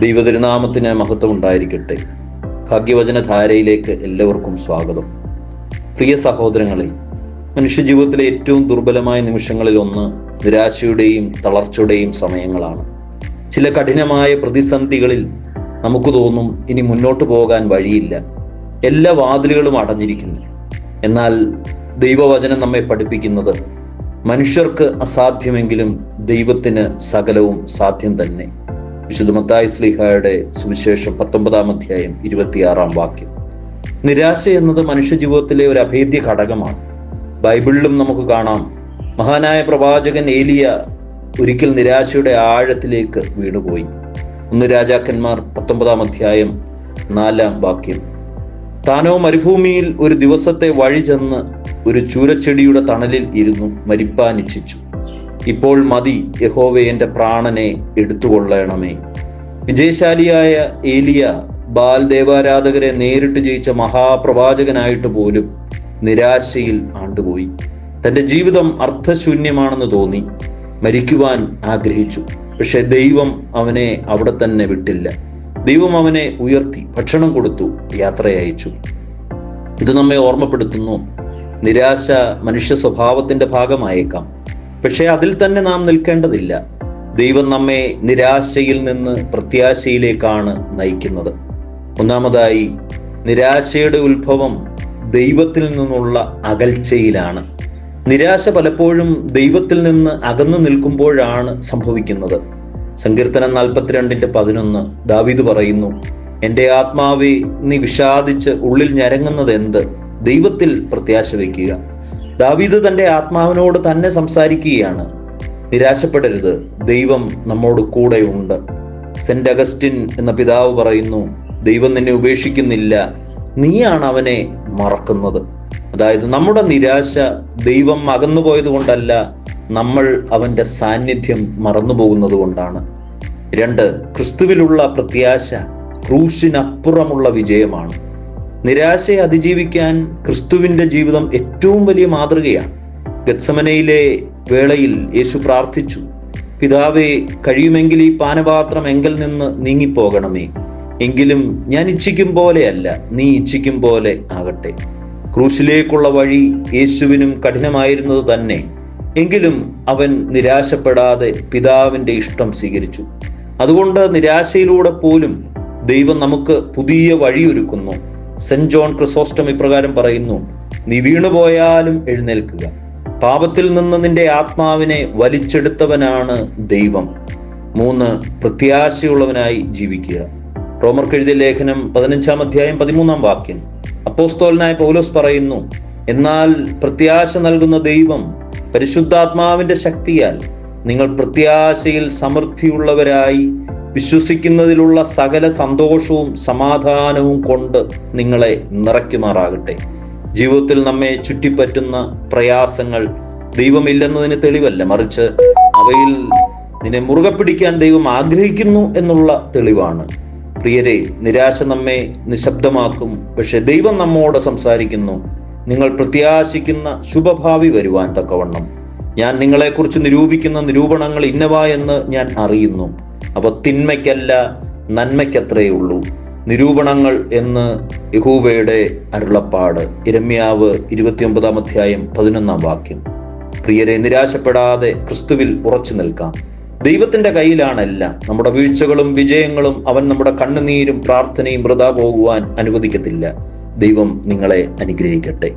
ദൈവതിരുനാമത്തിന് മഹത്വം ഉണ്ടായിരിക്കട്ടെ ഭാഗ്യവചന ധാരയിലേക്ക് എല്ലാവർക്കും സ്വാഗതം. പ്രിയ സഹോദരങ്ങളെ മനുഷ്യജീവിതത്തിലെ ഏറ്റവും ദുർബലമായ നിമിഷങ്ങളിൽ ഒന്ന് നിരാശയുടെയും തളർച്ചയുടെയും സമയങ്ങളാണ്. ചില കഠിനമായ പ്രതിസന്ധികളിൽ നമുക്ക് തോന്നും ഇനി മുന്നോട്ട് പോകാൻ വഴിയില്ല. എല്ലാ വാതിലുകളും അടഞ്ഞിരിക്കുന്നു. എന്നാൽ ദൈവവചനം നമ്മെ പഠിപ്പിക്കുന്നത് മനുഷ്യർക്ക് അസാധ്യമെങ്കിലും ദൈവത്തിന് സകലവും സാധ്യം തന്നെ. വിശുദ്ധ മത്തായി സ്ലിഹയുടെ സുവിശേഷം പത്തൊമ്പതാം അധ്യായം ഇരുപത്തിയാറാം വാക്യം. നിരാശ എന്നത് മനുഷ്യജീവിതത്തിലെ ഒരു അഭേദ്യ ഘടകമാണ്. ബൈബിളിലും നമുക്ക് കാണാം മഹാനായ പ്രവാചകൻ ഏലിയ ഒരിക്കൽ നിരാശയുടെ ആഴത്തിലേക്ക് വീണുപോയി. ഒന്ന് രാജാക്കന്മാർ പത്തൊമ്പതാം അധ്യായം നാലാം വാക്യം. താനോ മരുഭൂമിയിൽ ഒരു ദിവസത്തെ വഴി ചെന്ന് ഒരു ചൂരച്ചെടിയുടെ തണലിൽ ഇരുന്നു മരിപ്പാൻ ഇച്ഛിച്ചു ഇപ്പോൾ മതി യഹോവെ എന്റെ പ്രാണനെ എടുത്തുകൊള്ളണമേ. വിജയശാലിയായ ഏലിയ ബാൽ ദേവാരാധകരെ നേരിട്ട് ജയിച്ച മഹാപ്രവാചകനായിട്ട് പോലും നിരാശയിൽ ആണ്ടുപോയി. തന്റെ ജീവിതം അർത്ഥശൂന്യമാണെന്ന് തോന്നി. മരിക്കുവാൻ ആഗ്രഹിച്ചു. പക്ഷെ ദൈവം അവനെ അവിടെ തന്നെ വിട്ടില്ല. ദൈവം അവനെ ഉയർത്തി ഭക്ഷണം കൊടുത്തു യാത്രയയച്ചു. ഇത് നമ്മെ ഓർമ്മപ്പെടുത്തുന്നു. നിരാശ മനുഷ്യ സ്വഭാവത്തിന്റെ ഭാഗമായേക്കാം. പക്ഷെ അതിൽ തന്നെ നാം നിൽക്കേണ്ടതില്ല. ദൈവം നമ്മെ നിരാശയിൽ നിന്ന് പ്രത്യാശയിലേക്കാണ് നയിക്കുന്നത്. ഒന്നാമതായി നിരാശയുടെ ഉത്ഭവം ദൈവത്തിൽ നിന്നുള്ള അകൽച്ചയിലാണ്. നിരാശ പലപ്പോഴും ദൈവത്തിൽ നിന്ന് അകന്നു നിൽക്കുമ്പോഴാണ് സംഭവിക്കുന്നത്. സങ്കീർത്തനം നാൽപ്പത്തിരണ്ടിന്റെ പതിനൊന്ന് ദാവീദ് പറയുന്നു എന്റെ ആത്മാവെ നീ വിഷാദിച്ച് ഉള്ളിൽ ഞരങ്ങുന്നത് എന്ത് ദൈവത്തിൽ പ്രത്യാശ വയ്ക്കുക. ദാവീദ് തന്റെ ആത്മാവിനോട് തന്നെ സംസാരിക്കുകയാണ്. നിരാശപ്പെടരുത്. ദൈവം നമ്മോട് കൂടെ ഉണ്ട് സെന്റ് അഗസ്റ്റിൻ എന്ന പിതാവ് പറയുന്നു ദൈവം നിന്നെ ഉപേക്ഷിക്കുന്നില്ല. നീയാണ് അവനെ മറക്കുന്നത്. അതായത് നമ്മുടെ നിരാശ ദൈവം അകന്നുപോയത് കൊണ്ടല്ല നമ്മൾ അവന്റെ സാന്നിധ്യം മറന്നുപോകുന്നത് കൊണ്ടാണ്. രണ്ട് ക്രിസ്തുവിലുള്ള പ്രത്യാശ ക്രൂശിനപ്പുറമുള്ള വിജയമാണ്. നിരാശയെ അതിജീവിക്കാൻ ക്രിസ്തുവിന്റെ ജീവിതം ഏറ്റവും വലിയ മാതൃകയാണ്. ഗത്സമനയിലെ വേളയിൽ യേശു പ്രാർത്ഥിച്ചു പിതാവെ കഴിയുമെങ്കിൽ ഈ പാനപാത്രം എങ്കിൽ നിന്ന് നീങ്ങിപ്പോകണമേ. എങ്കിലും ഞാൻ ഇച്ഛിക്കും പോലെയല്ല നീ ഇച്ഛിക്കും പോലെ ആകട്ടെ. ക്രൂശിലേക്കുള്ള വഴി യേശുവിനും കഠിനമായിരുന്നത് തന്നെ. എങ്കിലും അവൻ നിരാശപ്പെടാതെ പിതാവിന്റെ ഇഷ്ടം സ്വീകരിച്ചു. അതുകൊണ്ട് നിരാശയിലൂടെ പോലും ദൈവം നമുക്ക് പുതിയ വഴിയൊരുക്കുന്നു. സെന്റ് ജോൺ ക്രിസോസ്റ്റം ഇപ്രകാരം പറയുന്നു നീ വീണുപോയാലും എഴുന്നേൽക്കുക. പാപത്തിൽ നിന്ന് നിന്റെ ആത്മാവിനെ വലിച്ചെടുത്തവനാണ് ദൈവം. മൂന്ന് പ്രത്യാശയുള്ളവനായി ജീവിക്കുക. റോമർക്ക് എഴുതിയ ലേഖനം പതിനഞ്ചാം അധ്യായം പതിമൂന്നാം വാക്യം. അപ്പോസ്തോലനായ പൗലോസ് പറയുന്നു എന്നാൽ പ്രത്യാശ നൽകുന്ന ദൈവം പരിശുദ്ധാത്മാവിന്റെ ശക്തിയാൽ നിങ്ങൾ പ്രത്യാശയിൽ സമൃദ്ധിയുള്ളവരായി വിശ്വസിക്കുന്നതിലുള്ള സകല സന്തോഷവും സമാധാനവും കൊണ്ട് നിങ്ങളെ നിറയ്ക്കുമാറാകട്ടെ. ജീവിതത്തിൽ നമ്മെ ചുറ്റിപ്പറ്റുന്ന പ്രയാസങ്ങൾ ദൈവമില്ലെന്നതിന് തെളിവല്ല. മറിച്ച് അവയിൽ നിന്നെ മുറുകെ പിടിക്കാൻ ദൈവം ആഗ്രഹിക്കുന്നു എന്നുള്ള തെളിവാണ്. പ്രിയരെ നിരാശ നമ്മെ നിശബ്ദമാക്കും. പക്ഷെ ദൈവം നമ്മോട് സംസാരിക്കുന്നു. നിങ്ങൾ പ്രത്യാശിക്കുന്ന ശുഭഭാവി വരുവാൻ തക്കവണ്ണം. ഞാൻ നിങ്ങളെക്കുറിച്ച് നിരൂപിക്കുന്ന നിരൂപണങ്ങൾ ഇന്നവ എന്ന് ഞാൻ അറിയുന്നു. അവ തിന്മയ്ക്കല്ല നന്മയ്ക്കത്രേ ഉള്ളൂ. നിരൂപണങ്ങൾ എന്ന് യഹൂവയുടെ അരുളപ്പാട്. ഇരമ്യാവ് ഇരുപത്തിയൊമ്പതാം അധ്യായം പതിനൊന്നാം വാക്യം. പ്രിയരെ നിരാശപ്പെടാതെ ക്രിസ്തുവിൽ ഉറച്ചു നിൽക്കാം. ദൈവത്തിന്റെ കയ്യിലാണ് എല്ലാം. നമ്മുടെ വീഴ്ചകളും വിജയങ്ങളും അവൻ നമ്മുടെ കണ്ണുനീരും പ്രാർത്ഥനയും വൃതാ പോകുവാൻ അനുവദിക്കത്തില്ല. ദൈവം നിങ്ങളെ അനുഗ്രഹിക്കട്ടെ.